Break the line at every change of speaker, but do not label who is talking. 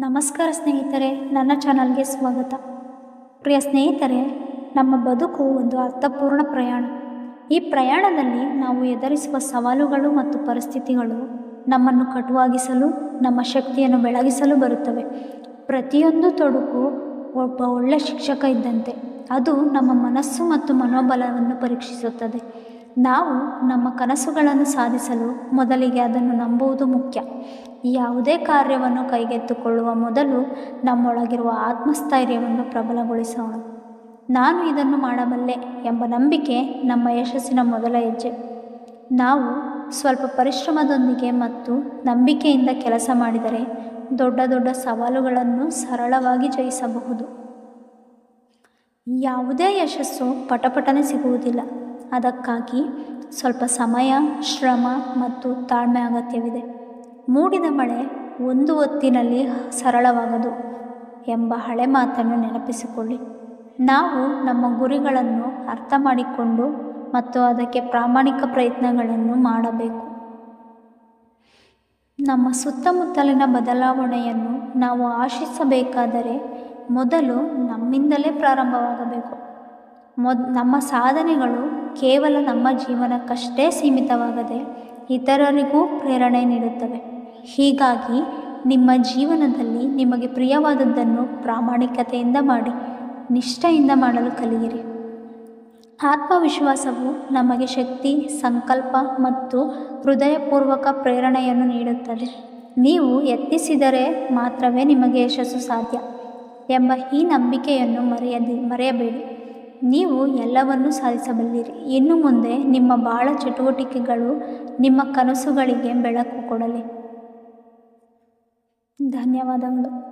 ನಮಸ್ಕಾರ ಸ್ನೇಹಿತರೆ, ನನ್ನ ಚಾನಲ್ಗೆ ಸ್ವಾಗತ. ಪ್ರಿಯ ಸ್ನೇಹಿತರೆ, ನಮ್ಮ ಬದುಕು ಒಂದು ಅರ್ಥಪೂರ್ಣ ಪ್ರಯಾಣ. ಈ ಪ್ರಯಾಣದಲ್ಲಿ ನಾವು ಎದುರಿಸುವ ಸವಾಲುಗಳು ಮತ್ತು ಪರಿಸ್ಥಿತಿಗಳು ನಮ್ಮನ್ನು ಕಟುವಾಗಿಸಲು, ನಮ್ಮ ಶಕ್ತಿಯನ್ನು ಬೆಳಗಿಸಲು ಬರುತ್ತವೆ. ಪ್ರತಿಯೊಂದು ತೊಡಕು ಒಬ್ಬ ಒಳ್ಳೆ ಶಿಕ್ಷಕ ಇದ್ದಂತೆ. ಅದು ನಮ್ಮ ಮನಸ್ಸು ಮತ್ತು ಮನೋಬಲವನ್ನು ಪರೀಕ್ಷಿಸುತ್ತದೆ. ನಾವು ನಮ್ಮ ಕನಸುಗಳನ್ನು ಸಾಧಿಸಲು ಮೊದಲಿಗೆ ಅದನ್ನು ನಂಬುವುದು ಮುಖ್ಯ. ಯಾವುದೇ ಕಾರ್ಯವನ್ನು ಕೈಗೆತ್ತಿಕೊಳ್ಳುವ ಮೊದಲು ನಮ್ಮೊಳಗಿರುವ ಆತ್ಮಸ್ಥೈರ್ಯವನ್ನು ಪ್ರಬಲಗೊಳಿಸೋಣ. ನಾನು ಇದನ್ನು ಮಾಡಬಲ್ಲೆ ಎಂಬ ನಂಬಿಕೆ ನಮ್ಮ ಯಶಸ್ಸಿನ ಮೊದಲ ಹೆಜ್ಜೆ. ನಾವು ಸ್ವಲ್ಪ ಪರಿಶ್ರಮದೊಂದಿಗೆ ಮತ್ತು ನಂಬಿಕೆಯಿಂದ ಕೆಲಸ ಮಾಡಿದರೆ ದೊಡ್ಡ ದೊಡ್ಡ ಸವಾಲುಗಳನ್ನು ಸರಳವಾಗಿ ಜಯಿಸಬಹುದು. ಯಾವುದೇ ಯಶಸ್ಸು ಪಟಪಟನೆ ಸಿಗುವುದಿಲ್ಲ. ಅದಕ್ಕಾಗಿ ಸ್ವಲ್ಪ ಸಮಯ, ಶ್ರಮ ಮತ್ತು ತಾಳ್ಮೆ ಅಗತ್ಯವಿದೆ. ಮೂಡಿದ ಮಳೆ ಒಂದು ಹೊತ್ತಿನಲ್ಲಿ ಸರಳವಾಗದು ಎಂಬ ಹಳೆ ಮಾತನ್ನು ನೆನಪಿಸಿಕೊಳ್ಳಿ. ನಾವು ನಮ್ಮ ಗುರಿಗಳನ್ನು ಅರ್ಥ ಮಾಡಿಕೊಂಡು ಮತ್ತು ಅದಕ್ಕೆ ಪ್ರಾಮಾಣಿಕ ಪ್ರಯತ್ನಗಳನ್ನು ಮಾಡಬೇಕು. ನಮ್ಮ ಸುತ್ತಮುತ್ತಲಿನ ಬದಲಾವಣೆಯನ್ನು ನಾವು ಆಶಿಸಬೇಕಾದರೆ ಮೊದಲು ನಮ್ಮಿಂದಲೇ ಪ್ರಾರಂಭವಾಗಬೇಕು. ಮೊದ್, ನಮ್ಮ ಸಾಧನೆಗಳು ಕೇವಲ ನಮ್ಮ ಜೀವನಕ್ಕಷ್ಟೇ ಸೀಮಿತವಾಗದೆ ಇತರರಿಗೂ ಪ್ರೇರಣೆ ನೀಡುತ್ತವೆ. ಹೀಗಾಗಿ ನಿಮ್ಮ ಜೀವನದಲ್ಲಿ ನಿಮಗೆ ಪ್ರಿಯವಾದದ್ದನ್ನು ಪ್ರಾಮಾಣಿಕತೆಯಿಂದ ಮಾಡಿ, ನಿಷ್ಠೆಯಿಂದ ಮಾಡಲು ಕಲಿಯಿರಿ. ಆತ್ಮವಿಶ್ವಾಸವು ನಮಗೆ ಶಕ್ತಿ, ಸಂಕಲ್ಪ ಮತ್ತು ಹೃದಯಪೂರ್ವಕ ಪ್ರೇರಣೆಯನ್ನು ನೀಡುತ್ತದೆ. ನೀವು ಯತ್ನಿಸಿದರೆ ಮಾತ್ರವೇ ನಿಮಗೆ ಯಶಸ್ಸು ಸಾಧ್ಯ ಎಂಬ ಈ ನಂಬಿಕೆಯನ್ನು ಮರೆಯದಿ, ಮರೆಯಬೇಡಿ. ನೀವು ಎಲ್ಲವನ್ನೂ ಸಾಧಿಸಬಲ್ಲಿರಿ. ಇನ್ನು ಮುಂದೆ ನಿಮ್ಮ ಬಾಳ ಚಟುವಟಿಕೆಗಳು ನಿಮ್ಮ ಕನಸುಗಳಿಗೆ ಬೆಳಕು ಕೊಡಲಿ. ಧನ್ಯವಾದಗಳು.